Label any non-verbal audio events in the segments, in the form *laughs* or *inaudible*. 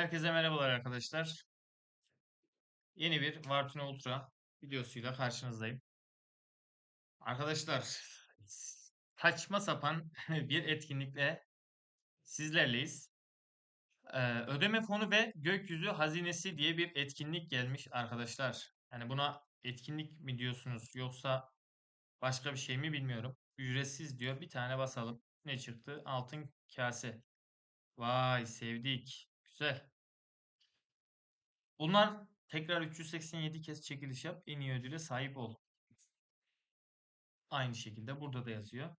Herkese merhabalar arkadaşlar. Yeni bir Vartune Ultra videosuyla karşınızdayım. Arkadaşlar saçma sapan *laughs* bir etkinlikle sizlerleyiz. Ee, ödeme fonu ve gökyüzü hazinesi diye bir etkinlik gelmiş arkadaşlar. Yani buna etkinlik mi diyorsunuz yoksa başka bir şey mi bilmiyorum. Ücretsiz diyor. Bir tane basalım. Ne çıktı? Altın kase. Vay sevdik. Güzel. Bunlar tekrar 387 kez çekiliş yap. En iyi ödüle sahip ol. Aynı şekilde burada da yazıyor.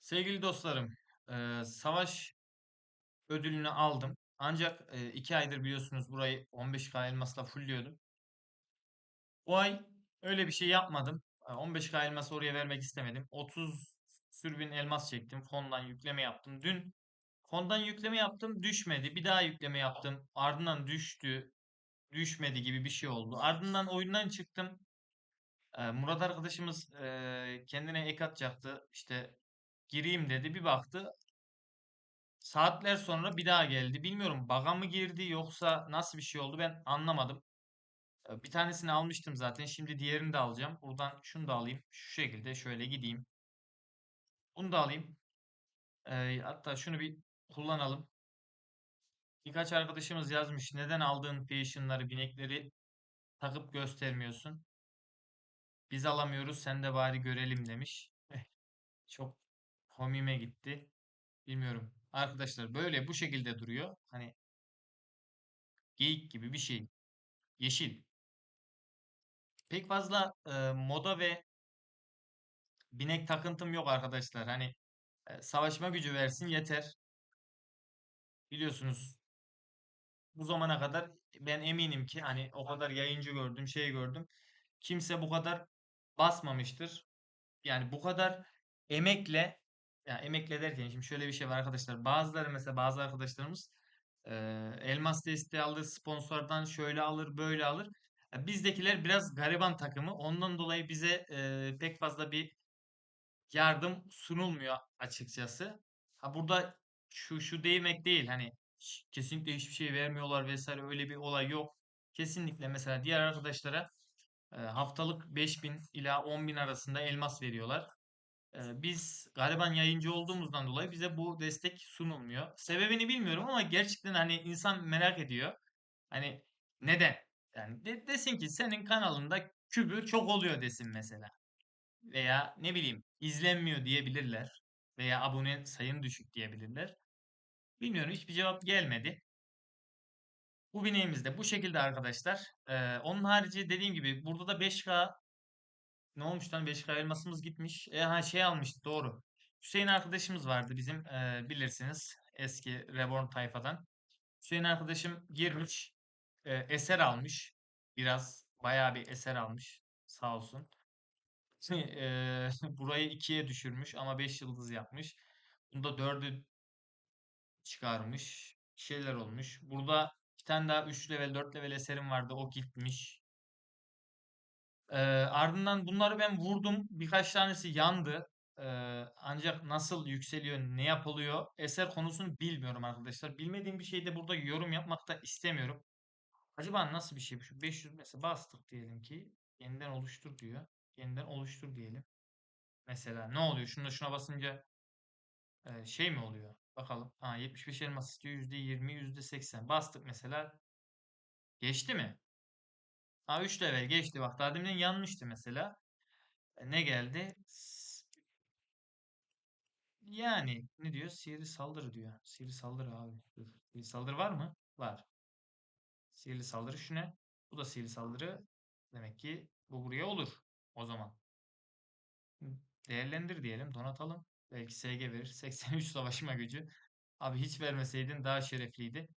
Sevgili dostlarım, e, savaş ödülünü aldım. Ancak 2 aydır biliyorsunuz burayı 15k elmasla fullliyordum. Bu ay öyle bir şey yapmadım. 15k elması oraya vermek istemedim. 30 sürbün elmas çektim. Fondan yükleme yaptım. Dün fondan yükleme yaptım. Düşmedi. Bir daha yükleme yaptım. Ardından düştü. Düşmedi gibi bir şey oldu. Ardından oyundan çıktım. Murat arkadaşımız kendine ek atacaktı. İşte gireyim dedi. Bir baktı. Saatler sonra bir daha geldi. Bilmiyorum bug'a mı girdi yoksa nasıl bir şey oldu ben anlamadım. Bir tanesini almıştım zaten. Şimdi diğerini de alacağım. Buradan şunu da alayım. Şu şekilde şöyle gideyim. Bunu da alayım. Hatta şunu bir kullanalım. Birkaç arkadaşımız yazmış. Neden aldığın Passion'ları, binekleri takıp göstermiyorsun? Biz alamıyoruz, sen de bari görelim demiş. Eh, Çok komiğime gitti. Bilmiyorum. Arkadaşlar böyle bu şekilde duruyor. Hani geyik gibi bir şey. Yeşil. Pek fazla e, moda ve binek takıntım yok arkadaşlar. Hani e, savaşma gücü versin yeter. Biliyorsunuz bu zamana kadar ben eminim ki hani o kadar yayıncı gördüm, şey gördüm. Kimse bu kadar basmamıştır. Yani bu kadar emekle ya emekle derken şimdi şöyle bir şey var arkadaşlar. Bazıları mesela bazı arkadaşlarımız e, elmas desteği alır, sponsordan şöyle alır, böyle alır. Ya bizdekiler biraz gariban takımı. Ondan dolayı bize e, pek fazla bir yardım sunulmuyor açıkçası. Ha burada şu şu değmek değil hani kesinlikle hiçbir şey vermiyorlar vesaire öyle bir olay yok. Kesinlikle mesela diğer arkadaşlara haftalık 5000 ila 10.000 arasında elmas veriyorlar. Biz gariban yayıncı olduğumuzdan dolayı bize bu destek sunulmuyor. Sebebini bilmiyorum ama gerçekten hani insan merak ediyor. Hani neden? Yani de- desin ki senin kanalında kübü çok oluyor desin mesela. Veya ne bileyim izlenmiyor diyebilirler. Veya abone sayın düşük diyebilirler. Bilmiyorum hiçbir cevap gelmedi. Bu bineğimiz de bu şekilde arkadaşlar. Ee, onun harici dediğim gibi burada da 5K ne olmuş lan 5K elmasımız gitmiş. E, ha şey almıştı doğru. Hüseyin arkadaşımız vardı bizim e, bilirsiniz eski Reborn tayfadan. Hüseyin arkadaşım girmiş e, eser almış. Biraz bayağı bir eser almış sağ olsun. E, *laughs* burayı ikiye düşürmüş ama 5 yıldız yapmış. Bunda 4'ü çıkarmış. Bir şeyler olmuş. Burada bir tane daha 3 level 4 level eserim vardı. O gitmiş. Ee, ardından bunları ben vurdum. Birkaç tanesi yandı. Ee, ancak nasıl yükseliyor, ne yapılıyor eser konusunu bilmiyorum arkadaşlar. Bilmediğim bir şeyde burada yorum yapmak da istemiyorum. Acaba nasıl bir şey? Şu 500 mesela bastık diyelim ki. Yeniden oluştur diyor. Yeniden oluştur diyelim. Mesela ne oluyor? Şunda şuna basınca e, şey mi oluyor? Bakalım. Ha, 75 elmas istiyor. %20, %80. Bastık mesela. Geçti mi? Ha 3 level geçti. Bak daha demin yanmıştı mesela. E, ne geldi? Yani ne diyor? Sihirli saldırı diyor. Sihirli saldırı abi. Sihirli saldırı var mı? Var. Sihirli saldırı şu ne? Bu da sihirli saldırı. Demek ki bu buraya olur. O zaman. Değerlendir diyelim. Donatalım. Belki SG verir. *laughs* 83 savaşma gücü. Abi hiç vermeseydin daha şerefliydi.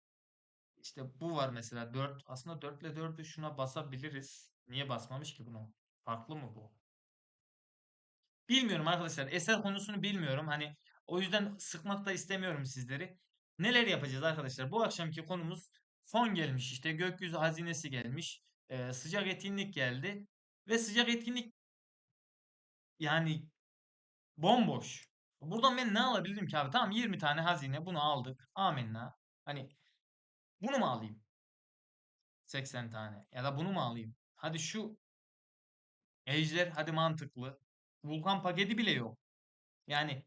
İşte bu var mesela 4. Aslında 4 ile 4'ü şuna basabiliriz. Niye basmamış ki bunu? Farklı mı bu? Bilmiyorum arkadaşlar. Eser konusunu bilmiyorum. Hani o yüzden sıkmak da istemiyorum sizleri. Neler yapacağız arkadaşlar? Bu akşamki konumuz fon gelmiş işte. Gökyüzü hazinesi gelmiş. Ee, sıcak etkinlik geldi. Ve sıcak etkinlik yani bomboş. Buradan ben ne alabilirim ki abi? Tamam 20 tane hazine bunu aldık. Amenna. Hani bunu mu alayım? 80 tane. Ya da bunu mu alayım? Hadi şu ejder hadi mantıklı. Vulkan paketi bile yok. Yani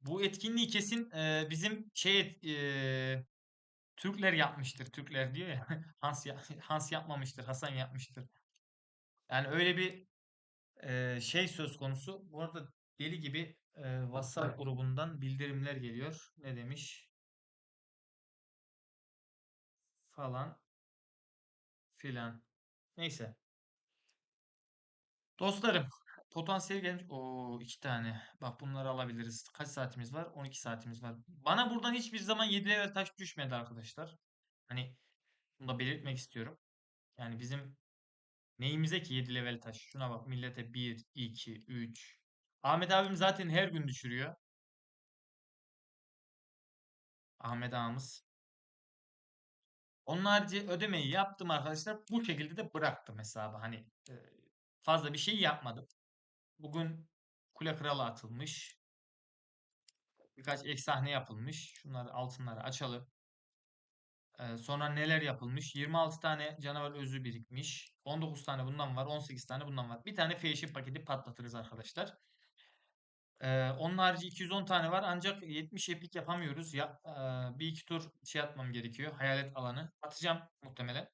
bu etkinliği kesin e, bizim şey e, Türkler yapmıştır. Türkler diyor ya. *laughs* Hans ya- Hans yapmamıştır. Hasan yapmıştır. Yani öyle bir e, şey söz konusu. Bu arada deli gibi e, WhatsApp grubundan bildirimler geliyor. Ne demiş? Falan filan. Neyse. Dostlarım, potansiyel gelmiş. Oo, iki tane. Bak bunları alabiliriz. Kaç saatimiz var? 12 saatimiz var. Bana buradan hiçbir zaman 7 level taş düşmedi arkadaşlar. Hani bunu da belirtmek istiyorum. Yani bizim neyimize ki 7 level taş? Şuna bak millete 1, 2, 3. Ahmet abim zaten her gün düşürüyor. Ahmet ağamız. Onun harici ödemeyi yaptım arkadaşlar. Bu şekilde de bıraktım hesabı. Hani fazla bir şey yapmadım. Bugün Kule Kralı atılmış. Birkaç ek sahne yapılmış. Şunları altınları açalım. Ee, sonra neler yapılmış? 26 tane canavar özü birikmiş. 19 tane bundan var. 18 tane bundan var. Bir tane Feyşi paketi patlatırız arkadaşlar. Ee, onun harici 210 tane var. Ancak 70 epik yapamıyoruz. Ya, e, bir iki tur şey atmam gerekiyor. Hayalet alanı. Atacağım muhtemelen.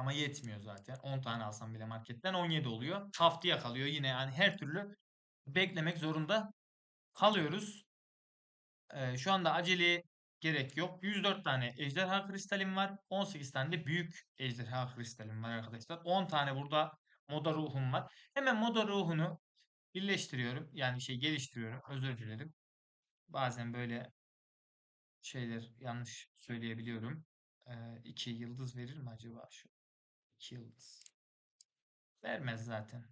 Ama yetmiyor zaten. 10 tane alsam bile marketten 17 oluyor. Haftaya kalıyor yine yani her türlü beklemek zorunda kalıyoruz. Ee, şu anda acele gerek yok. 104 tane ejderha kristalim var. 18 tane de büyük ejderha kristalim var arkadaşlar. 10 tane burada moda ruhum var. Hemen moda ruhunu birleştiriyorum. Yani şey geliştiriyorum. Özür dilerim. Bazen böyle şeyler yanlış söyleyebiliyorum. 2 yıldız verir mi acaba şu? 2 yıldız. Vermez zaten.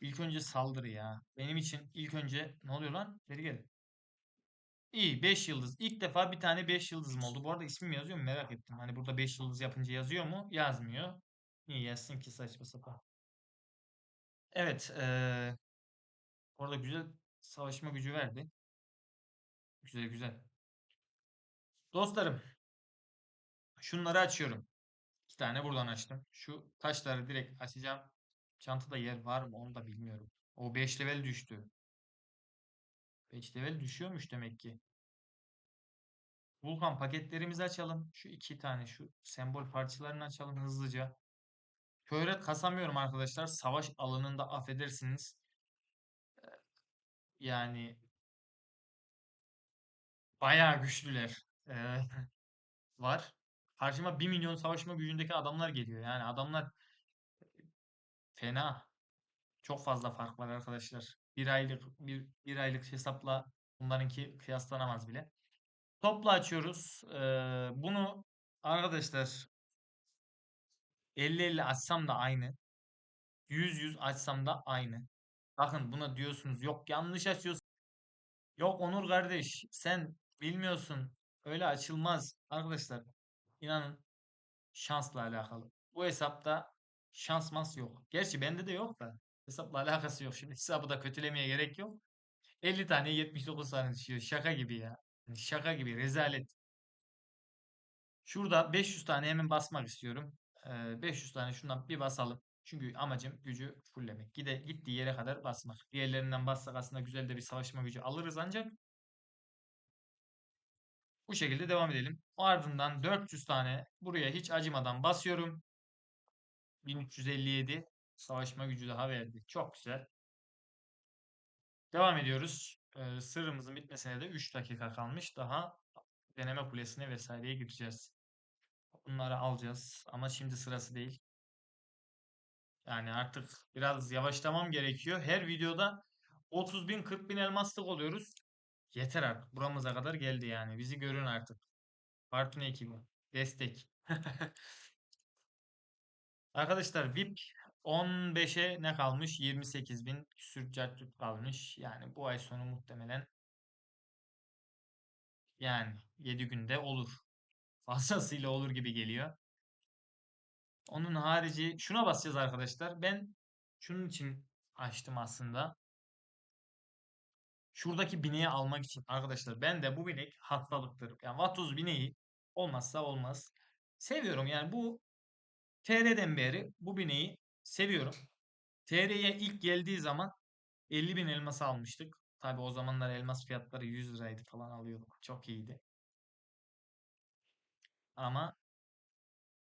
İlk önce saldırı ya. Benim için ilk önce ne oluyor lan? Geri gel. İyi 5 yıldız. İlk defa bir tane 5 yıldızım oldu. Bu arada ismim yazıyor mu merak ettim. Hani burada 5 yıldız yapınca yazıyor mu? Yazmıyor. Niye yazsın ki saçma sapan. Evet. Ee, orada güzel savaşma gücü verdi. Güzel güzel. Dostlarım. Şunları açıyorum. Tane buradan açtım. Şu taşları direkt açacağım. Çantada yer var mı onu da bilmiyorum. O 5 level düştü. 5 level düşüyormuş demek ki. Vulkan paketlerimizi açalım. Şu iki tane şu sembol parçalarını açalım hızlıca. Şöhret kasamıyorum arkadaşlar. Savaş alanında affedersiniz. Yani bayağı güçlüler ee, *laughs* var. Karşıma 1 milyon savaşma gücündeki adamlar geliyor. Yani adamlar fena. Çok fazla fark var arkadaşlar. Bir aylık bir, bir aylık hesapla bunlarınki kıyaslanamaz bile. Topla açıyoruz. Ee, bunu arkadaşlar 50-50 açsam da aynı. 100-100 açsam da aynı. Bakın buna diyorsunuz yok yanlış açıyorsun. Yok Onur kardeş sen bilmiyorsun. Öyle açılmaz. Arkadaşlar inanın şansla alakalı. Bu hesapta şans mas yok. Gerçi bende de yok da hesapla *laughs* alakası yok. Şimdi hesabı da kötülemeye gerek yok. 50 tane 79 tane düşüyor. Şaka gibi ya. Yani Şaka gibi rezalet. Şurada 500 tane hemen basmak istiyorum. Ee, 500 tane şundan bir basalım. Çünkü amacım gücü fulllemek. Gide, gittiği yere kadar basmak. Diğerlerinden bassak aslında güzel de bir savaşma gücü alırız ancak bu şekilde devam edelim. Ardından 400 tane buraya hiç acımadan basıyorum. 1357 savaşma gücü daha verdi. Çok güzel. Devam ediyoruz. Ee, sırrımızın bitmesine de 3 dakika kalmış. Daha deneme kulesine vesaireye gireceğiz. Bunları alacağız ama şimdi sırası değil. Yani artık biraz yavaşlamam gerekiyor. Her videoda 30 bin 40 bin elmaslık oluyoruz. Yeter artık. Buramıza kadar geldi yani. Bizi görün artık. Partun ekibi. Destek. *laughs* Arkadaşlar VIP 15'e ne kalmış? 28 bin küsür cartçut kalmış. Yani bu ay sonu muhtemelen yani 7 günde olur. *laughs* Fazlasıyla olur gibi geliyor. Onun harici şuna basacağız arkadaşlar. Ben Şunun için açtım aslında. Şuradaki bineği almak için arkadaşlar ben de bu binek hastalıktır. Yani vatoz bineği olmazsa olmaz. Seviyorum yani bu TR'den beri bu bineği seviyorum. TR'ye ilk geldiği zaman 50 bin elması almıştık. Tabi o zamanlar elmas fiyatları 100 liraydı falan alıyorduk. Çok iyiydi. Ama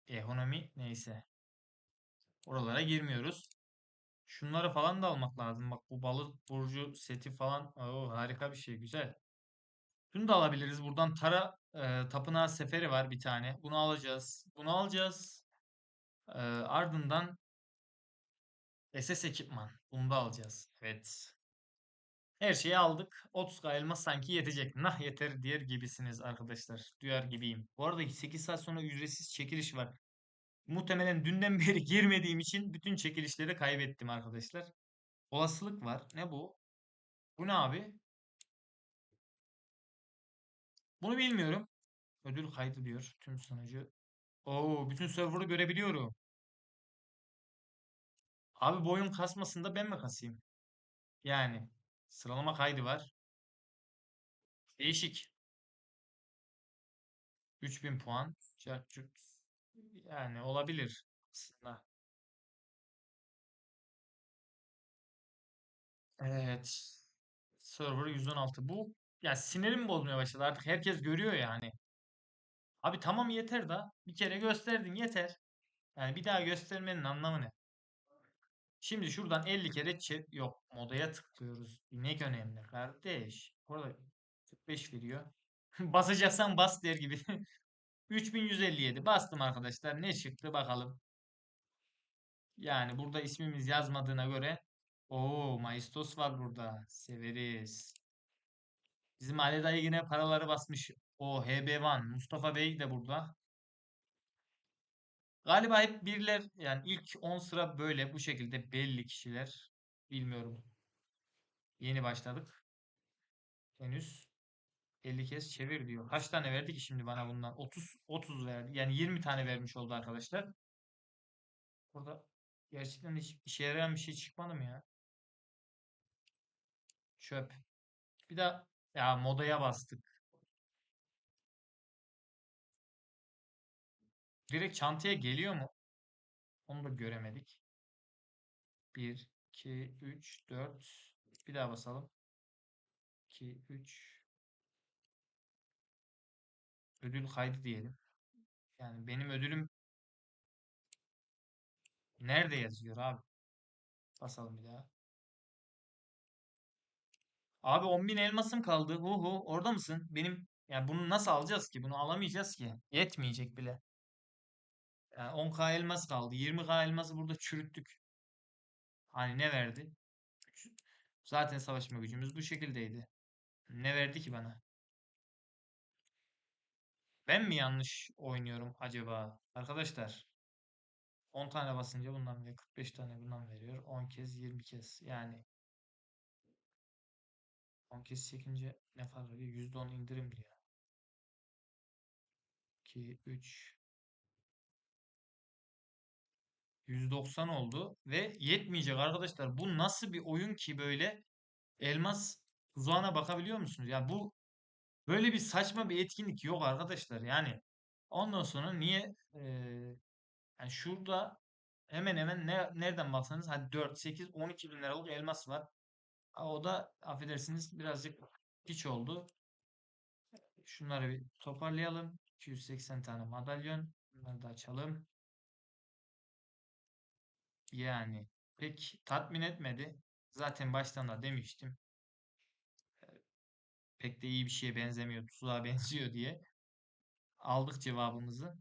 ekonomi neyse. Oralara girmiyoruz. Şunları falan da almak lazım. Bak bu balık burcu seti falan. Oo, harika bir şey. Güzel. Şunu da alabiliriz. Buradan Tara e, Tapınağı Seferi var bir tane. Bunu alacağız. Bunu alacağız. E, ardından SS ekipman. Bunu da alacağız. Evet. Her şeyi aldık. 30 elmas sanki yetecek. Nah yeter diğer gibisiniz arkadaşlar. Duyar gibiyim. Bu arada 8 saat sonra ücretsiz çekiliş var. Muhtemelen dünden *laughs* beri girmediğim için bütün çekilişleri kaybettim arkadaşlar. Olasılık var. Ne bu? Bu ne abi? Bunu bilmiyorum. Ödül kaydı diyor. Tüm sunucu. Oo, bütün server'ı görebiliyorum. Abi bu oyun kasmasında ben mi kasayım? Yani sıralama kaydı var. Değişik. 3000 puan. Curt. Yani olabilir aslında. Evet. Server 116. Bu ya sinirim bozmaya başladı. Artık herkes görüyor yani. Abi tamam yeter da. Bir kere gösterdin yeter. Yani bir daha göstermenin anlamı ne? Şimdi şuradan 50 kere çek yok modaya tıklıyoruz. İnek önemli kardeş. Orada 45 veriyor. *laughs* Basacaksan bas der gibi. *laughs* 3157 bastım arkadaşlar. Ne çıktı bakalım. Yani burada ismimiz yazmadığına göre o Maistos var burada. Severiz. Bizim Ali dayı yine paraları basmış. O HB1 Mustafa Bey de burada. Galiba hep birler yani ilk 10 sıra böyle bu şekilde belli kişiler. Bilmiyorum. Yeni başladık. Henüz 50 kez çevir diyor. Kaç tane verdi ki şimdi bana bundan? 30 30 verdi. Yani 20 tane vermiş oldu arkadaşlar. Burada gerçekten hiç işe yarayan bir şey çıkmadı mı ya? Çöp. Bir daha ya modaya bastık. Direkt çantaya geliyor mu? Onu da göremedik. 1, 2, 3, 4. Bir daha basalım. 2, 3. Ödül kaydı diyelim. Yani benim ödülüm nerede yazıyor abi? Basalım bir daha. Abi 10.000 elmasım kaldı. Hu hu orada mısın? Benim yani bunu nasıl alacağız ki? Bunu alamayacağız ki. Yetmeyecek bile. Yani 10k elmas kaldı. 20k elması burada çürüttük. Hani ne verdi? Zaten savaşma gücümüz bu şekildeydi. Ne verdi ki bana? Ben mi yanlış oynuyorum acaba? Arkadaşlar 10 tane basınca bundan veriyor. 45 tane bundan veriyor. 10 kez 20 kez. Yani 10 kez çekince ne fark ediyor? %10 indirim diyor. 2, 3 190 oldu ve yetmeyecek arkadaşlar. Bu nasıl bir oyun ki böyle elmas tuzağına bakabiliyor musunuz? Ya bu böyle bir saçma bir etkinlik yok arkadaşlar. Yani ondan sonra niye e, yani şurada hemen hemen ne, nereden baksanız hadi 4, 8, 12 bin liralık elmas var. O da affedersiniz birazcık hiç oldu. Şunları bir toparlayalım. 280 tane madalyon. Bunları da açalım. Yani pek tatmin etmedi. Zaten baştan da demiştim. Pek de iyi bir şeye benzemiyor, tuzağa *laughs* benziyor diye. Aldık cevabımızı.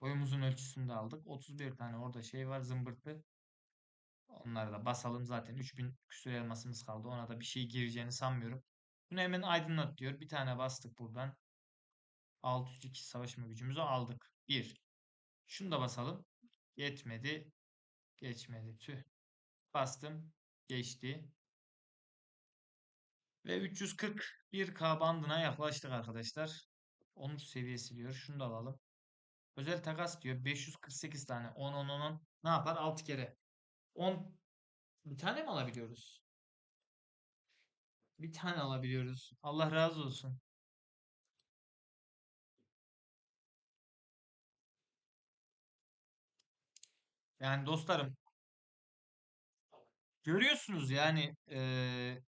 Boyumuzun ölçüsünü de aldık. 31 tane orada şey var zımbırtı. Onları da basalım. Zaten 3000 küsur elmasımız kaldı. Ona da bir şey gireceğini sanmıyorum. Bunu hemen aydınlat diyor. Bir tane bastık buradan. 602 savaşma gücümüzü aldık. 1. Şunu da basalım. Yetmedi. Geçmedi. Tüh. Bastım. Geçti. Ve 341k bandına yaklaştık arkadaşlar. 13 seviyesi diyor. Şunu da alalım. Özel takas diyor. 548 tane. 10 10 10 10. Ne yapar? 6 kere. 10 Bir tane mi alabiliyoruz? Bir tane alabiliyoruz. Allah razı olsun. Yani dostlarım görüyorsunuz yani eee,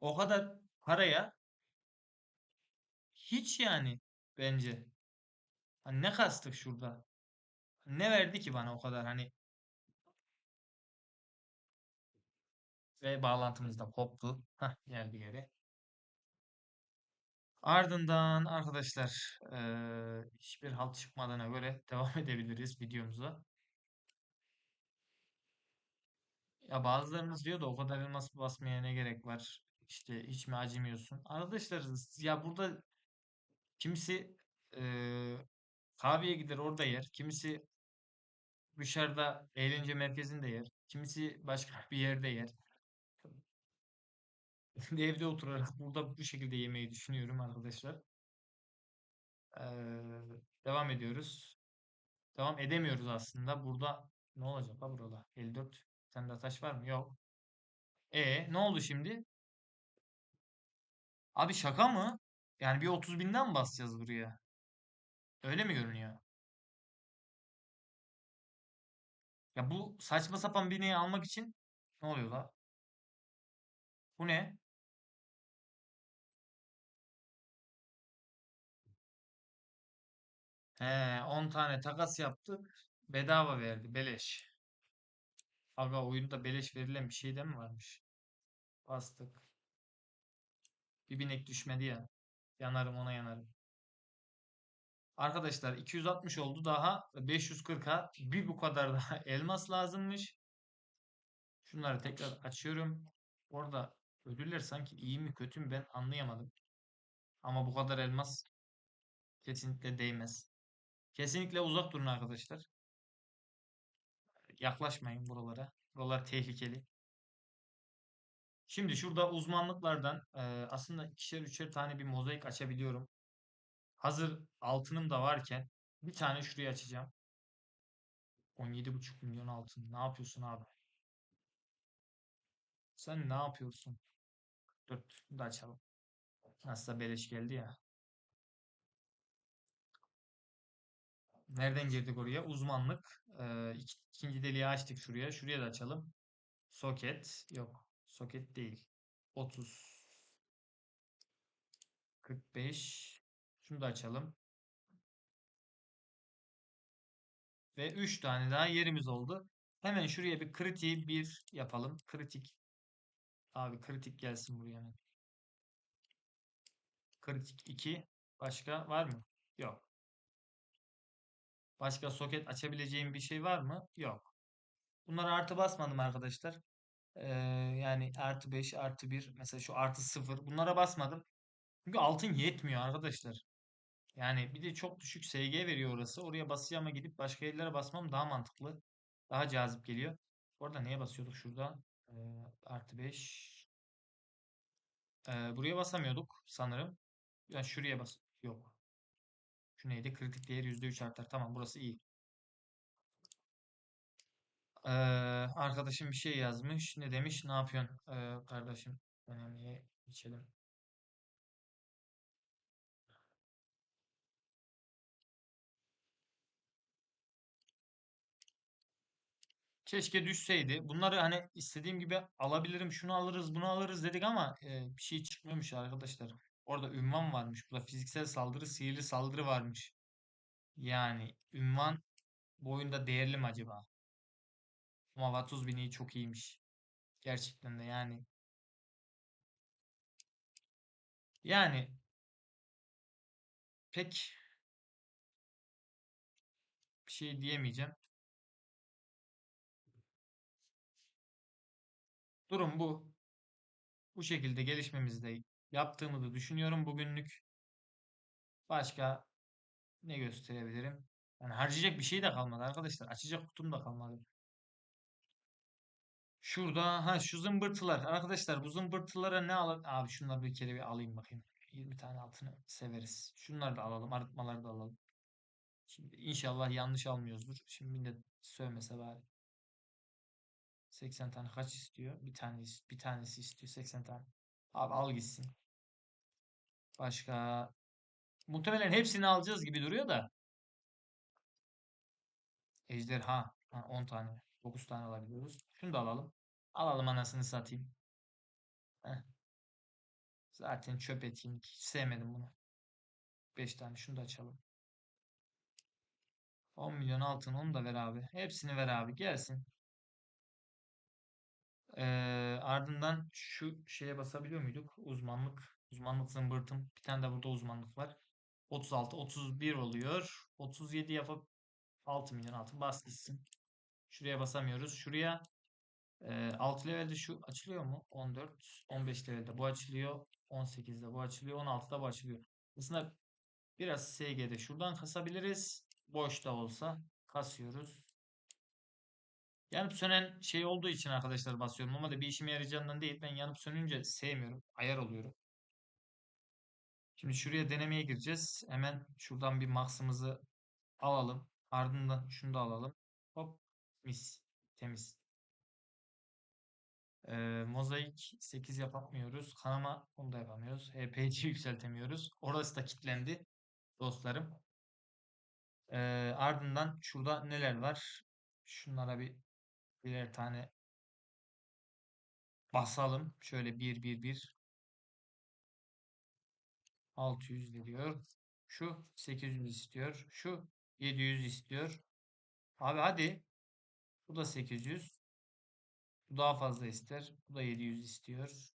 o kadar paraya hiç yani bence. Hani ne kastık şurada? Ne verdi ki bana o kadar hani ve bağlantımız da koptu. Hah geldi geri. Ardından arkadaşlar eee, hiçbir halt çıkmadığına göre *laughs* devam edebiliriz videomuza. Ya bazılarınız diyor da o kadar elmas basmaya ne gerek var? İşte hiç mi acımıyorsun? Arkadaşlar ya burada kimisi eee, kahveye gider orada yer. Kimisi dışarıda eğlence merkezinde yer. Kimisi başka *laughs* bir yerde yer. *laughs* Evde oturarak burada bu şekilde yemeyi düşünüyorum arkadaşlar. Eee, devam ediyoruz. Devam edemiyoruz aslında. Burada ne olacak ha burada? 54. Sende taş var mı? Yok. E ne oldu şimdi? Abi şaka mı? Yani bir 30 binden mi basacağız buraya? Öyle mi görünüyor? Ya bu saçma sapan bineği almak için ne oluyor la? Bu ne? He 10 tane takas yaptık. Bedava verdi. Beleş. Aga oyunda beleş verilen bir şey de mi varmış? Bastık. Bir binek düşmedi ya. Yanarım ona yanarım. Arkadaşlar 260 oldu daha 540'a bir bu kadar daha *laughs* elmas lazımmış. Şunları tekrar açıyorum. Orada ödüller sanki iyi mi kötü mü ben anlayamadım. Ama bu kadar elmas kesinlikle değmez. Kesinlikle uzak durun arkadaşlar. Yaklaşmayın buralara. Buralar tehlikeli. Şimdi şurada uzmanlıklardan e, aslında ikişer üçer tane bir mozaik açabiliyorum. Hazır altınım da varken bir tane şuraya açacağım. 17,5 milyon altın. Ne yapıyorsun abi? Sen ne yapıyorsun? Dur, da açalım. Nasılsa beleş geldi ya. Nereden girdik oraya? Uzmanlık. Ee, ik- ikinci deliği açtık şuraya. Şuraya da açalım. Soket. Yok. Soket değil. 30. 45. Şunu da açalım. Ve 3 tane daha yerimiz oldu. Hemen şuraya bir kritiği 1 yapalım. Kritik. Abi kritik gelsin buraya hemen. Kritik 2. Başka var mı? Yok. Başka soket açabileceğim bir şey var mı? Yok. Bunlara artı basmadım arkadaşlar. Yani artı 5, artı 1, mesela şu artı 0. Bunlara basmadım. Çünkü altın yetmiyor arkadaşlar. Yani bir de çok düşük SG veriyor orası. Oraya basacağıma gidip başka yerlere basmam daha mantıklı. Daha cazip geliyor. Orada neye basıyorduk şurada? Ee, artı 5. Ee, buraya basamıyorduk sanırım. Yani şuraya bas. Yok. Şu neydi? Kritik değer %3 artar. Tamam burası iyi. Ee, arkadaşım bir şey yazmış. Ne demiş? Ne yapıyorsun ee, kardeşim? Önemli içelim. Keşke düşseydi. Bunları hani istediğim gibi alabilirim. Şunu alırız, bunu alırız dedik ama e, bir şey çıkmıyormuş arkadaşlar. Orada ünvan varmış. Burada fiziksel saldırı, sihirli saldırı varmış. Yani ünvan bu oyunda değerli mi acaba? Ama Vatuz bineği çok iyiymiş. Gerçekten de yani. Yani pek bir şey diyemeyeceğim. Durum bu. Bu şekilde gelişmemizi de yaptığımı da düşünüyorum bugünlük. Başka ne gösterebilirim? Yani harcayacak bir şey de kalmadı arkadaşlar. Açacak kutum da kalmadı. Şurada ha şu zımbırtılar. Arkadaşlar bu zımbırtılara ne alalım? Abi şunları bir kere bir alayım bakayım. 20 tane altını severiz. Şunları da alalım. Arıtmaları da alalım. Şimdi inşallah yanlış almıyoruzdur. Şimdi de sövmese bari. 80 tane kaç istiyor? Bir tane bir tanesi istiyor 80 tane. Abi al gitsin. Başka muhtemelen hepsini alacağız gibi duruyor da. Ejderha. Ha, 10 tane. 9 tane alabiliyoruz. Şunu da alalım. Alalım anasını satayım. Heh. Zaten çöp etkinlik. Hiç sevmedim bunu. 5 tane. Şunu da açalım. 10 milyon altın onu da ver abi. Hepsini ver abi. Gelsin. Ee, ardından şu şeye basabiliyor muyduk? Uzmanlık. Uzmanlık zımbırtım. Bir tane de burada uzmanlık var. 36, 31 oluyor. 37 yapıp 6 milyon altın bas gitsin. Şuraya basamıyoruz. Şuraya e, 6 levelde şu açılıyor mu? 14, 15 levelde bu açılıyor. 18'de bu açılıyor. 16'da bu açılıyor. Aslında biraz SG'de şuradan kasabiliriz. Boş da olsa kasıyoruz. Yanıp sönen şey olduğu için arkadaşlar basıyorum ama da bir işime yarayacağından değil. Ben yanıp sönünce sevmiyorum. Ayar oluyorum. Şimdi şuraya denemeye gireceğiz. Hemen şuradan bir max'ımızı alalım. Ardından şunu da alalım. Hop mis. Mozaik 8 yapamıyoruz. Kanama onu da yapamıyoruz. HP'yi yükseltemiyoruz. Orası da kilitlendi dostlarım. Ee, ardından şurada neler var? Şunlara bir birer tane basalım. Şöyle 1 1 1 600 veriyor. Şu 800 istiyor. Şu 700 istiyor. Abi hadi. Bu da 800. Bu daha fazla ister. Bu da 700 istiyor.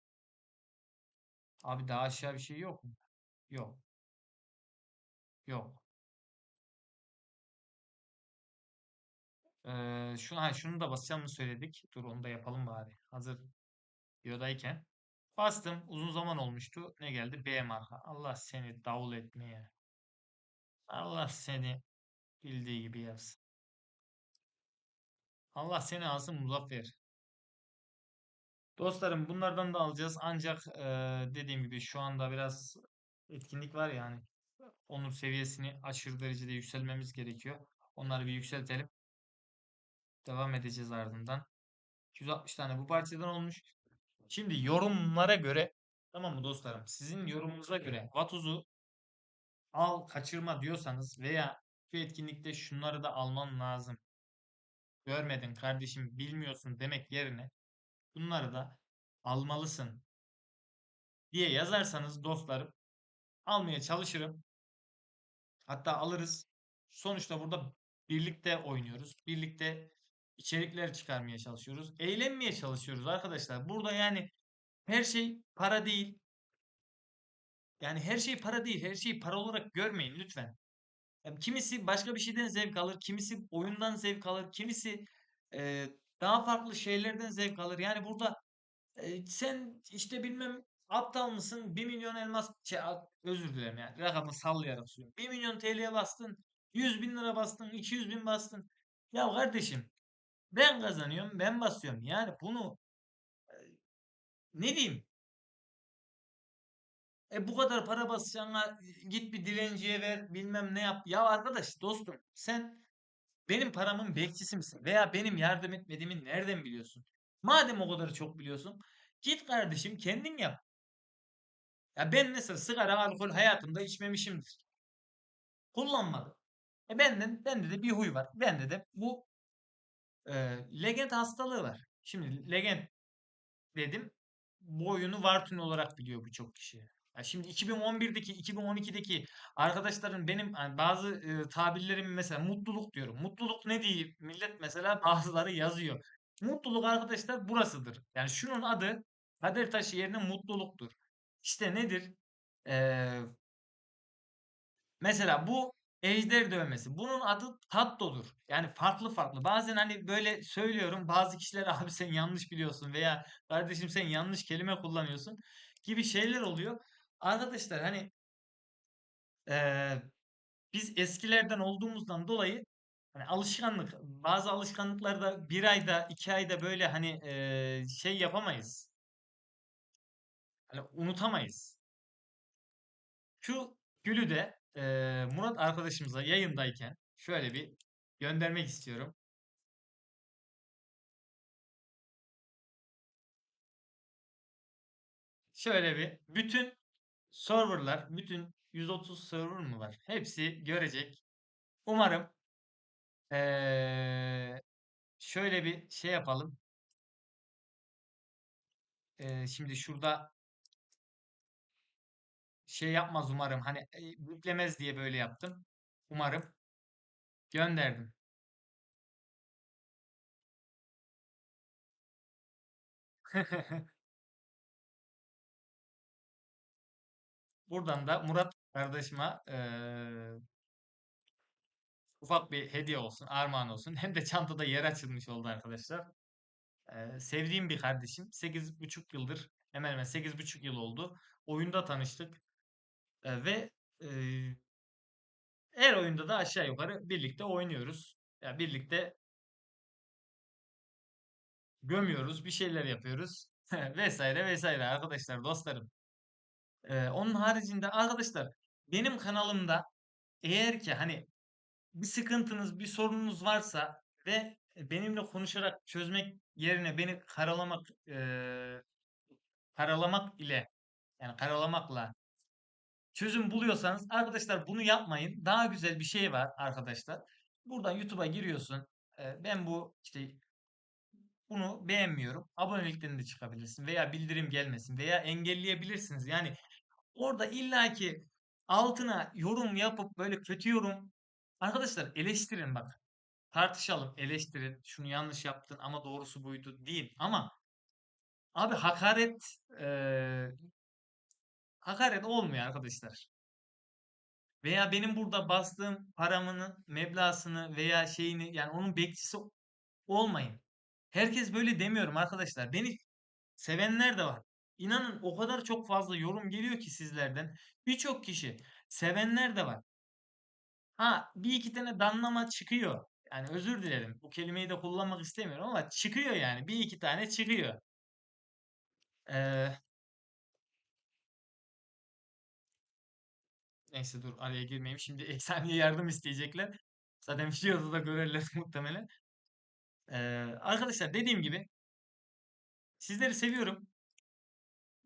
Abi daha aşağı bir şey yok mu? Yok. Yok. Ee, şunu, ha, şunu da basacağımı söyledik. Dur onu da yapalım bari. Hazır yodayken. Bastım. Uzun zaman olmuştu. Ne geldi? B marka. Allah seni davul etmeye. Allah seni bildiği gibi yapsın. Allah seni alsın muzaffer. Dostlarım bunlardan da alacağız. Ancak eee, dediğim gibi şu anda biraz etkinlik var yani. Onur seviyesini aşırı derecede yükselmemiz gerekiyor. Onları bir yükseltelim. Devam edeceğiz ardından. 260 tane bu parçadan olmuş. Şimdi yorumlara göre tamam mı dostlarım? Sizin yorumunuza göre Vatuz'u al kaçırma diyorsanız veya şu etkinlikte şunları da alman lazım. Görmedin kardeşim bilmiyorsun demek yerine bunları da almalısın diye yazarsanız dostlarım almaya çalışırım. Hatta alırız. Sonuçta burada birlikte oynuyoruz. Birlikte içerikler çıkarmaya çalışıyoruz. Eğlenmeye çalışıyoruz arkadaşlar. Burada yani her şey para değil. Yani her şey para değil. Her şeyi para olarak görmeyin lütfen. Yani kimisi başka bir şeyden zevk alır. Kimisi oyundan zevk alır. Kimisi e, daha farklı şeylerden zevk alır. Yani burada e, sen işte bilmem aptal mısın? 1 milyon elmas şey, özür dilerim yani rakamı sallayarak söylüyorum. 1 milyon TL'ye bastın. 100 bin lira bastın. 200 bin bastın. Ya kardeşim ben kazanıyorum. Ben basıyorum. Yani bunu e, ne diyeyim? E bu kadar para basacağına git bir dilenciye ver bilmem ne yap. Ya arkadaş dostum sen benim paramın bekçisi misin? Veya benim yardım etmediğimi nereden biliyorsun? Madem o kadar çok biliyorsun git kardeşim kendin yap. Ya ben mesela sigara, alkol hayatımda içmemişimdir. Kullanmadım. E benden, bende de bir huy var. Bende de bu e, legend hastalığı var. Şimdi legend dedim. Bu oyunu Vartun olarak biliyor birçok kişi. Ya şimdi 2011'deki, 2012'deki arkadaşların benim yani bazı e, tabirlerim mesela mutluluk diyorum. Mutluluk ne diye millet mesela *laughs* bazıları yazıyor. Mutluluk arkadaşlar burasıdır. Yani şunun adı kader taşı yerine mutluluktur. İşte nedir? Ee, mesela bu ejder dövmesi. Bunun adı tattodur. Yani farklı farklı. Bazen hani böyle söylüyorum bazı kişiler abi sen yanlış biliyorsun veya kardeşim sen yanlış kelime kullanıyorsun gibi şeyler oluyor. Arkadaşlar hani e, biz eskilerden olduğumuzdan dolayı hani alışkanlık bazı alışkanlıklarda bir ayda iki ayda böyle hani e, şey yapamayız. Hani unutamayız. Şu gülü de e, Murat arkadaşımıza yayındayken şöyle bir göndermek istiyorum. Şöyle bir bütün serverlar, bütün 130 server mı var? Hepsi görecek. Umarım eee, şöyle bir şey yapalım. Eee, şimdi şurada şey yapmaz umarım. Hani e, yüklemez diye böyle yaptım. Umarım gönderdim. *laughs* Buradan da Murat kardeşime ufak bir hediye olsun, armağan olsun. Hem de çantada yer açılmış oldu arkadaşlar. Eee, sevdiğim bir kardeşim. sekiz buçuk yıldır, hemen hemen sekiz buçuk yıl oldu. Oyunda tanıştık. Eee, ve eee, her oyunda da aşağı yukarı birlikte oynuyoruz. Ya birlikte gömüyoruz, bir şeyler yapıyoruz *laughs* vesaire vesaire arkadaşlar, dostlarım. Eee, onun haricinde arkadaşlar benim kanalımda eğer ki hani bir sıkıntınız, bir sorununuz varsa ve benimle konuşarak çözmek yerine beni karalamak eee, karalamak ile yani karalamakla çözüm buluyorsanız arkadaşlar bunu yapmayın. Daha güzel bir şey var arkadaşlar. Buradan YouTube'a giriyorsun. Eee, ben bu işte bunu beğenmiyorum. Abonelikten de çıkabilirsin veya bildirim gelmesin veya engelleyebilirsiniz. Yani orada illaki altına yorum yapıp böyle kötü yorum arkadaşlar eleştirin bak. Tartışalım, eleştirin. Şunu yanlış yaptın ama doğrusu buydu değil. Ama abi hakaret eee, hakaret olmuyor arkadaşlar. Veya benim burada bastığım paramın meblağını veya şeyini yani onun bekçisi olmayın. Herkes böyle demiyorum arkadaşlar. Beni sevenler de var. İnanın o kadar çok fazla yorum geliyor ki sizlerden. Birçok kişi sevenler de var. Ha bir iki tane danlama çıkıyor. Yani özür dilerim. Bu kelimeyi de kullanmak istemiyorum ama çıkıyor yani. Bir iki tane çıkıyor. Ee, neyse dur araya girmeyeyim. Şimdi *laughs* efsaneye yardım isteyecekler. Zaten videoda da görürler *laughs* muhtemelen. Ee, arkadaşlar dediğim gibi sizleri seviyorum.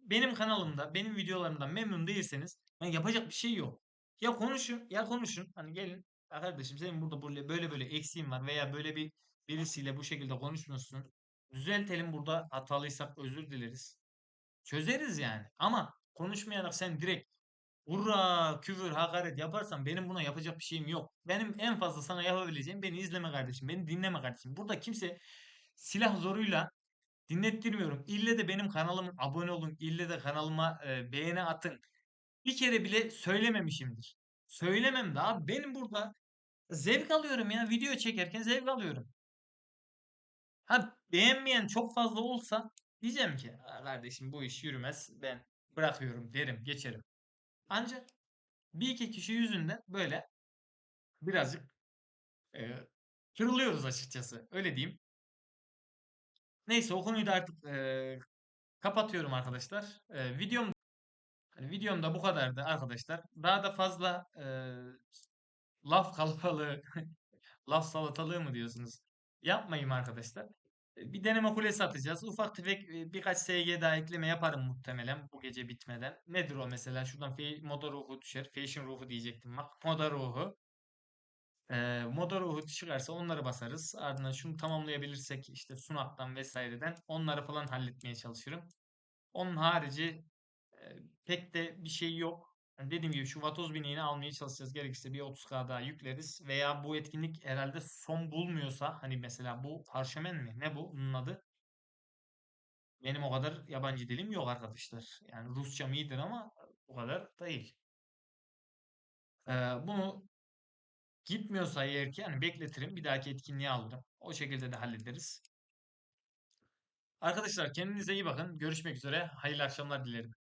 Benim kanalımda, benim videolarımdan memnun değilseniz yani yapacak bir şey yok. Ya konuşun, ya konuşun. Hani gelin ya kardeşim senin burada böyle böyle böyle eksiğin var veya böyle bir birisiyle bu şekilde konuşmuyorsun. Düzeltelim burada hatalıysak özür dileriz. Çözeriz yani. Ama konuşmayarak sen direkt hurra, küfür, hakaret yaparsan benim buna yapacak bir şeyim yok. Benim en fazla sana yapabileceğim beni izleme kardeşim, beni dinleme kardeşim. Burada kimse silah zoruyla dinlettirmiyorum. İlle de benim kanalımın abone olun, ille de kanalıma e, beğeni atın. Bir kere bile söylememişimdir. Söylemem de benim burada zevk alıyorum ya video çekerken zevk alıyorum. Ha beğenmeyen çok fazla olsa diyeceğim ki kardeşim bu iş yürümez ben bırakıyorum derim geçerim. Ancak bir iki kişi yüzünden böyle birazcık e, kırılıyoruz açıkçası öyle diyeyim. Neyse o konuyu da artık e, kapatıyorum arkadaşlar. E, videom hani videom da bu kadardı arkadaşlar. Daha da fazla e, laf kalabalığı, *laughs* laf salatalığı mı diyorsunuz? Yapmayayım arkadaşlar. Bir deneme kulesi atacağız. Ufak tefek birkaç SG daha ekleme yaparım muhtemelen bu gece bitmeden. Nedir o mesela? Şuradan moda ruhu düşer. Fashion ruhu diyecektim bak. Moda ruhu. Ee, moda ruhu çıkarsa onları basarız. Ardından şunu tamamlayabilirsek işte sunaktan vesaireden onları falan halletmeye çalışırım. Onun harici e, pek de bir şey yok. Yani dediğim gibi şu vatoz bineğini almaya çalışacağız. Gerekirse bir 30k daha yükleriz. Veya bu etkinlik herhalde son bulmuyorsa hani mesela bu parşömen mi? Ne bu? Bunun adı. Benim o kadar yabancı dilim yok arkadaşlar. Yani Rusçam iyidir ama o kadar değil. Ee, bunu gitmiyorsa eğer ki hani bekletirim. Bir dahaki etkinliğe alırım. O şekilde de hallederiz. Arkadaşlar kendinize iyi bakın. Görüşmek üzere. Hayırlı akşamlar dilerim.